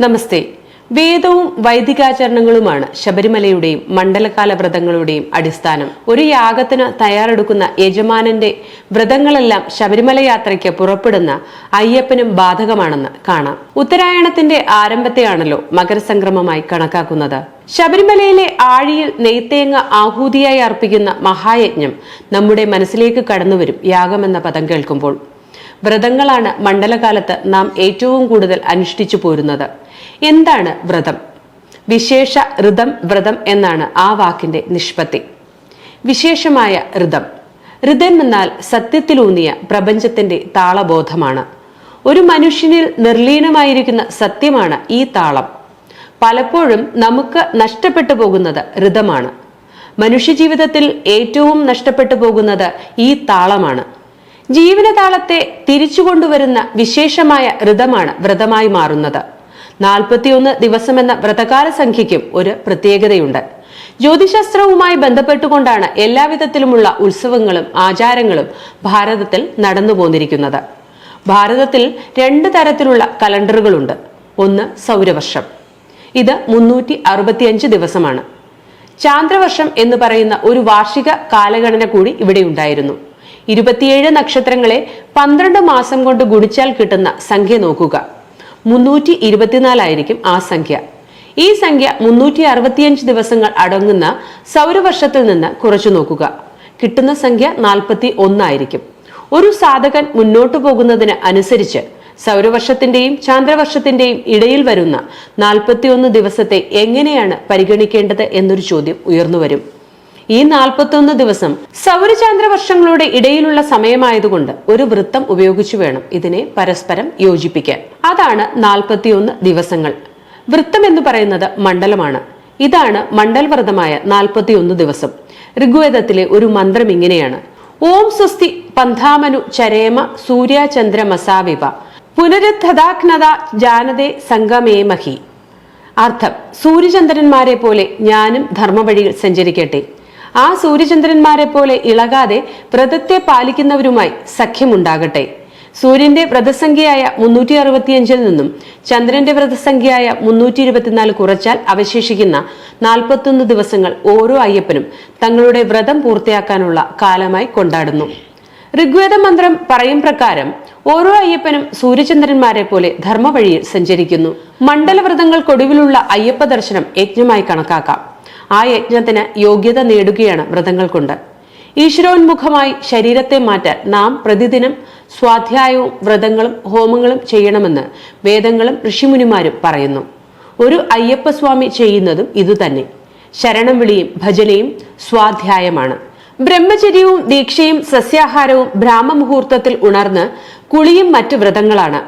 നമസ്തേ. വേദവും വൈദികാചരണങ്ങളുമാണ് ശബരിമലയുടെയും മണ്ഡലകാല വ്രതങ്ങളുടെയും അടിസ്ഥാനം. ഒരു യാഗത്തിന് തയ്യാറെടുക്കുന്ന യജമാനന്റെ വ്രതങ്ങളെല്ലാം ശബരിമല യാത്രയ്ക്ക് പുറപ്പെടുന്ന അയ്യപ്പനും ബാധകമാണെന്ന് കാണാം. ഉത്തരായണത്തിന്റെ ആരംഭത്തെയാണല്ലോ മകരസംക്രമമായി കണക്കാക്കുന്നത്. ശബരിമലയിലെ ആഴിയിൽ നെയ്ത്തേങ്ങ ആഹൂതിയായി അർപ്പിക്കുന്ന മഹായജ്ഞം നമ്മുടെ മനസ്സിലേക്ക് കടന്നുവരും യാഗമെന്ന പദം കേൾക്കുമ്പോൾ. വ്രതങ്ങളാണ് മണ്ഡലകാലത്ത് നാം ഏറ്റവും കൂടുതൽ അനുഷ്ഠിച്ചു പോരുന്നത്. എന്താണ് വ്രതം? വിശേഷ ഋതം വ്രതം എന്നാണ് ആ വാക്കിന്റെ നിഷ്പത്തി. വിശേഷമായ ഋതം. ഋതം എന്നാൽ സത്യത്തിലൂന്നിയ പ്രപഞ്ചത്തിന്റെ താളബോധമാണ്. ഒരു മനുഷ്യനിൽ നിർലീനമായിരിക്കുന്ന സത്യമാണ് ഈ താളം. പലപ്പോഴും നമുക്ക് നഷ്ടപ്പെട്ടു പോകുന്നത് ഋതമാണ്. മനുഷ്യജീവിതത്തിൽ ഏറ്റവും നഷ്ടപ്പെട്ടു പോകുന്നത് ഈ താളമാണ്. ജീവനതാളത്തെ തിരിച്ചു കൊണ്ടുവരുന്ന വിശേഷമായ ഋതമാണ് വ്രതമായി മാറുന്നത്. നാൽപ്പത്തിയൊന്ന് ദിവസമെന്ന വ്രതകാല സംഖ്യയ്ക്കും ഒരു പ്രത്യേകതയുണ്ട്. ജ്യോതിശാസ്ത്രവുമായി ബന്ധപ്പെട്ടുകൊണ്ടാണ് എല്ലാവിധത്തിലുമുള്ള ഉത്സവങ്ങളും ആചാരങ്ങളും ഭാരതത്തിൽ നടന്നു പോന്നിരിക്കുന്നത് ഭാരതത്തിൽ രണ്ട് തരത്തിലുള്ള കലണ്ടറുകളുണ്ട്. ഒന്ന് സൗരവർഷം. ഇത് മുന്നൂറ്റി അറുപത്തിയഞ്ച് ദിവസമാണ്. ചാന്ദ്രവർഷം എന്ന് പറയുന്ന ഒരു വാർഷിക കാലഗണന കൂടി ഇവിടെ ഉണ്ടായിരുന്നു. ഇരുപത്തിയേഴ് നക്ഷത്രങ്ങളെ പന്ത്രണ്ട് മാസം കൊണ്ട് ഗുണിച്ചാൽ കിട്ടുന്ന സംഖ്യ നോക്കുക. മുന്നൂറ്റി ഇരുപത്തിനാലായിരിക്കും ആ സംഖ്യ. ഈ സംഖ്യ മുന്നൂറ്റി അറുപത്തിയഞ്ച് ദിവസങ്ങൾ അടങ്ങുന്ന സൗരവർഷത്തിൽ നിന്ന് കുറച്ചു നോക്കുക. കിട്ടുന്ന സംഖ്യ നാൽപ്പത്തി ഒന്നായിരിക്കും ഒരു സാധകൻ മുന്നോട്ടു പോകുന്നതിന് അനുസരിച്ച് സൗരവർഷത്തിന്റെയും ചാന്ദ്രവർഷത്തിന്റെയും ഇടയിൽ വരുന്ന നാൽപ്പത്തിയൊന്ന് ദിവസത്തെ എങ്ങനെയാണ് പരിഗണിക്കേണ്ടത് എന്നൊരു ചോദ്യം ഉയർന്നുവരും ഈ നാൽപ്പത്തൊന്ന് ദിവസം സൗരചാന്ദ്ര വർഷങ്ങളുടെ ഇടയിലുള്ള സമയമായതുകൊണ്ട് ഒരു വൃത്തം ഉപയോഗിച്ചു വേണം ഇതിനെ പരസ്പരം യോജിപ്പിക്കാൻ. അതാണ് നാൽപ്പത്തിയൊന്ന് ദിവസങ്ങൾ. വൃത്തം എന്ന് പറയുന്നത് മണ്ഡലമാണ്. ഇതാണ് മണ്ഡൽവ്രതമായ നാൽപ്പത്തിയൊന്ന് ദിവസം. ഋഗ്വേദത്തിലെ ഒരു മന്ത്രം ഇങ്ങനെയാണ്. ഓം സ്വസ്തി പന്ഥാമനു ചരേമ സൂര്യചന്ദ്ര മസാവിവ. പുനരുദ്ധതാഘ്നത ജാനതേ സംഗമേമഹി അർത്ഥം സൂര്യചന്ദ്രന്മാരെ പോലെ ഞാനും ധർമ്മവഴിയിൽ സഞ്ചരിക്കട്ടെ. ആ സൂര്യചന്ദ്രന്മാരെ പോലെ ഇളകാതെ വ്രതത്തെ പാലിക്കുന്നവരുമായി സഖ്യമുണ്ടാകട്ടെ. സൂര്യന്റെ വ്രതസംഖ്യയായ മുന്നൂറ്റി അറുപത്തിയഞ്ചിൽ നിന്നും ചന്ദ്രന്റെ വ്രതസംഖ്യയായ മുന്നൂറ്റി ഇരുപത്തിനാല് കുറച്ചാൽ അവശേഷിക്കുന്ന നാൽപ്പത്തൊന്ന് ദിവസങ്ങൾ ഓരോ അയ്യപ്പനും തങ്ങളുടെ വ്രതം പൂർത്തിയാക്കാനുള്ള കാലമായി കൊണ്ടാടുന്നു. ഋഗ്വേദ മന്ത്രം പറയും പ്രകാരം ഓരോ അയ്യപ്പനും സൂര്യചന്ദ്രന്മാരെ പോലെ ധർമ്മവഴിയിൽ സഞ്ചരിക്കുന്നു. മണ്ഡലവ്രതങ്ങൾക്കൊടുവിലുള്ള അയ്യപ്പ ദർശനം യജ്ഞമായി കണക്കാക്കാം. ആ യജ്ഞത്തിന് യോഗ്യത നേടുകയാണ് വ്രതങ്ങൾ കൊണ്ട് ഈശ്വരോന്മുഖമായി ശരീരത്തെ മാറ്റാൻ നാം പ്രതിദിനം സ്വാധ്യായവും വ്രതങ്ങളും ഹോമങ്ങളും ചെയ്യണമെന്ന് വേദങ്ങളും ഋഷിമുനിമാരും പറയുന്നു. ഒരു അയ്യപ്പസ്വാമി ചെയ്യുന്നതും ഇതുതന്നെ. ശരണം വിളിയും ഭജനയും സ്വാധ്യായമാണ്. ബ്രഹ്മചര്യവും ദീക്ഷയും സസ്യാഹാരവും ബ്രാഹ്മമുഹൂർത്തത്തിൽ ഉണർന്ന് കുളിയും മറ്റു വ്രതങ്ങളാണ്.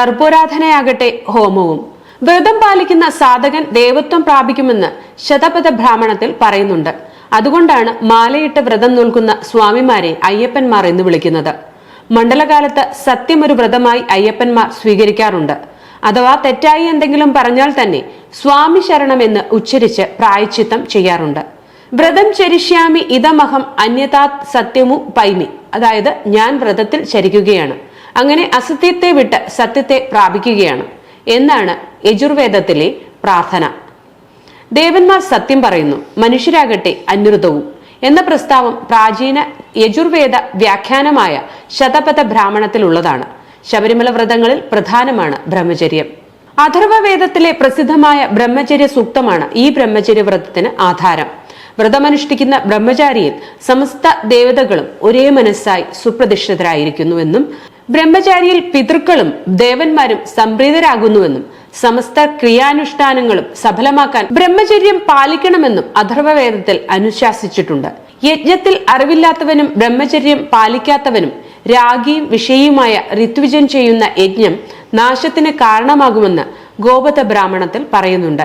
കർപ്പൂരാധനയാകട്ടെ ഹോമവും. വ്രതം പാലിക്കുന്ന സാധകൻ ദേവത്വം പ്രാപിക്കുമെന്ന് ശതപഥ ബ്രാഹ്മണത്തിൽ പറയുന്നുണ്ട്. അതുകൊണ്ടാണ് മാലയിട്ട് വ്രതം നോൽക്കുന്ന സ്വാമിമാരെ അയ്യപ്പന്മാർ എന്ന് വിളിക്കുന്നത്. മണ്ഡലകാലത്ത് സത്യം ഒരു വ്രതമായി അയ്യപ്പന്മാർ സ്വീകരിക്കാറുണ്ട്. അഥവാ തെറ്റായി എന്തെങ്കിലും പറഞ്ഞാൽ തന്നെ സ്വാമി ശരണം എന്ന് ഉച്ചരിച്ച് പ്രായച്ചിത്തം ചെയ്യാറുണ്ട്. വ്രതം ചരിഷ്യാമി ഇതമഹം അന്യതാ സത്യമു പൈമി. അതായത് ഞാൻ വ്രതത്തിൽ ചരിക്കുകയാണ്. അങ്ങനെ അസത്യത്തെ വിട്ട് സത്യത്തെ പ്രാപിക്കുകയാണ്. എന്നാണ് യജുർവേദത്തിലെ പ്രാർത്ഥന. ദേവന്മാർ സത്യം പറയുന്നു. മനുഷ്യരാകട്ടെ അന്വൃതവും എന്ന പ്രസ്താവം പ്രാചീന യജുർവേദ വ്യാഖ്യാനമായ ശതപഥ ബ്രാഹ്മണത്തിലുള്ളതാണ്. ശബരിമല വ്രതങ്ങളിൽ പ്രധാനമാണ് ബ്രഹ്മചര്യം. അഥർവവേദത്തിലെ പ്രസിദ്ധമായ ബ്രഹ്മചര്യ സൂക്തമാണ് ഈ ബ്രഹ്മചര്യ വ്രതത്തിന് ആധാരം. വ്രതമനുഷ്ഠിക്കുന്ന ബ്രഹ്മചാരിയിൽ സമസ്ത ദേവതകളും ഒരേ മനസ്സായി സുപ്രതിഷ്ഠിതരായിരിക്കുന്നുവെന്നും ബ്രഹ്മചാരിയിൽ പിതൃക്കളും ദേവന്മാരും സംപ്രീതരാകുന്നുവെന്നും സമസ്ത ക്രിയാനുഷ്ഠാനങ്ങളും സഫലമാക്കാൻ ബ്രഹ്മചര്യം പാലിക്കണമെന്നും അഥർവവേദത്തിൽ അനുശാസിച്ചിട്ടുണ്ട്. യജ്ഞത്തിൽ അറിവില്ലാത്തവനും ബ്രഹ്മചര്യം പാലിക്കാത്തവനും രാഗിയും വിഷയുമായ ഋത്വിജൻ ചെയ്യുന്ന യജ്ഞം നാശത്തിന് കാരണമാകുമെന്ന് ഗോപത ബ്രാഹ്മണത്തിൽ പറയുന്നുണ്ട്.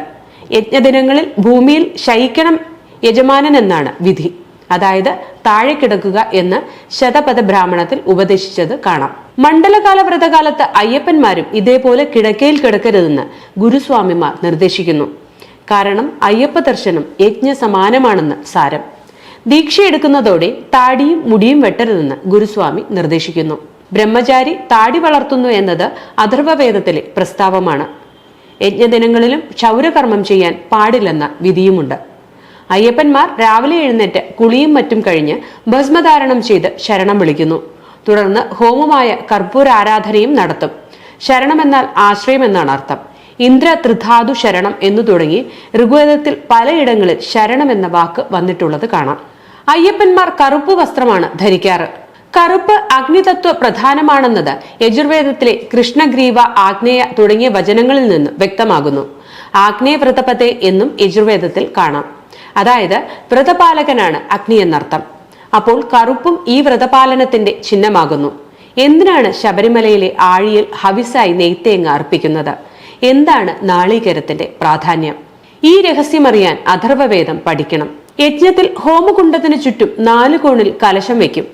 യജ്ഞദിനങ്ങളിൽ ഭൂമിയിൽ ശയിക്കണം യജമാനൻ എന്നാണ് വിധി. അതായത് താഴെ കിടക്കുക എന്ന് ശതപഥ ബ്രാഹ്മണത്തിൽ ഉപദേശിച്ചത് കാണാം. മണ്ഡലകാല വ്രതകാലത്ത് അയ്യപ്പന്മാരും ഇതേപോലെ കിടക്കയിൽ കിടക്കരുതെന്ന് ഗുരുസ്വാമിമാർ നിർദ്ദേശിക്കുന്നു. കാരണം അയ്യപ്പ ദർശനം യജ്ഞ സമാനമാണെന്ന് സാരം. ദീക്ഷയെടുക്കുന്നതോടെ താടിയും മുടിയും വെട്ടരുതെന്ന് ഗുരുസ്വാമി നിർദ്ദേശിക്കുന്നു. ബ്രഹ്മചാരി താടി വളർത്തുന്നു എന്നത് അഥർവവേദത്തിലെ പ്രസ്താവമാണ്. യജ്ഞദിനങ്ങളിലും ക്ഷൗരകർമ്മം ചെയ്യാൻ പാടില്ലെന്ന വിധിയുമുണ്ട്. അയ്യപ്പന്മാർ രാവിലെ എഴുന്നേറ്റ് കുളിയും മറ്റും കഴിഞ്ഞ് ഭസ്മധാരണം ചെയ്ത് ശരണം വിളിക്കുന്നു. തുടർന്ന് ഹോമമായ കർപ്പൂര ആരാധനയും നടത്തും. ശരണമെന്നാൽ ആശ്രയം എന്നാണ് അർത്ഥം. ഇന്ദ്ര ത്രിധാതു ശരണം എന്നു തുടങ്ങി ഋഗ്വേദത്തിൽ പലയിടങ്ങളിൽ ശരണം എന്ന വാക്ക് വന്നിട്ടുള്ളത് കാണാം. അയ്യപ്പന്മാർ കറുപ്പ് വസ്ത്രമാണ് ധരിക്കാറ്. കറുപ്പ് അഗ്നിതത്വ പ്രധാനമാണെന്നത് യജുർവേദത്തിലെ കൃഷ്ണഗ്രീവ ആഗ്നേയ തുടങ്ങിയ വചനങ്ങളിൽ നിന്ന് വ്യക്തമാകുന്നു. ആഗ്നേയ വ്രതപതേ എന്നും യജുർവേദത്തിൽ കാണാം. അതായത് വ്രതപാലകനാണ് അഗ്നി എന്നർത്ഥം. അപ്പോൾ കറുപ്പും ഈ വ്രതപാലനത്തിന്റെ ചിഹ്നമാകുന്നു. എന്തിനാണ് ശബരിമലയിലെ ആഴിയിൽ ഹവിസായി നെയ്ത്തേങ്ങ അർപ്പിക്കുന്നത്? എന്താണ് നാളീകരത്തിന്റെ പ്രാധാന്യം? ഈ രഹസ്യമറിയാൻ അഥർവവേദം പഠിക്കണം. യജ്ഞത്തിൽ ഹോമകുണ്ടത്തിന് ചുറ്റും നാല് കോണിൽ കലശം വയ്ക്കും.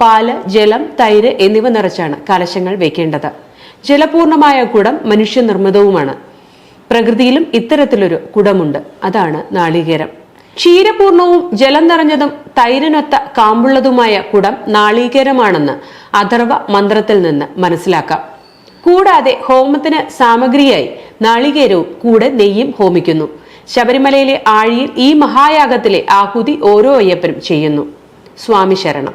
പാൽ ജലം തൈര് എന്നിവ നിറച്ചാണ് കലശങ്ങൾ വെക്കേണ്ടത് ജലപൂർണമായ കുടം മനുഷ്യനിർമ്മിതവുമാണ്. പ്രകൃതിയിലും ഇത്തരത്തിലൊരു കുടമുണ്ട്. അതാണ് നാളികേരം. ക്ഷീരപൂർണവും ജലം നിറഞ്ഞതും തൈരിനൊത്ത കാമ്പുള്ളതുമായ കുടം നാളീകരമാണെന്ന് അഥർവ മന്ത്രത്തിൽ നിന്ന് മനസ്സിലാക്കാം. കൂടാതെ ഹോമത്തിന് സാമഗ്രിയായി നാളികേരവും കൂടെ നെയ്യും ഹോമിക്കുന്നു. ശബരിമലയിലെ ആഴിയിൽ ഈ മഹായാഗത്തിലെ ആഹുതി ഓരോ അയ്യപ്പനും ചെയ്യുന്നു. സ്വാമി ശരണം.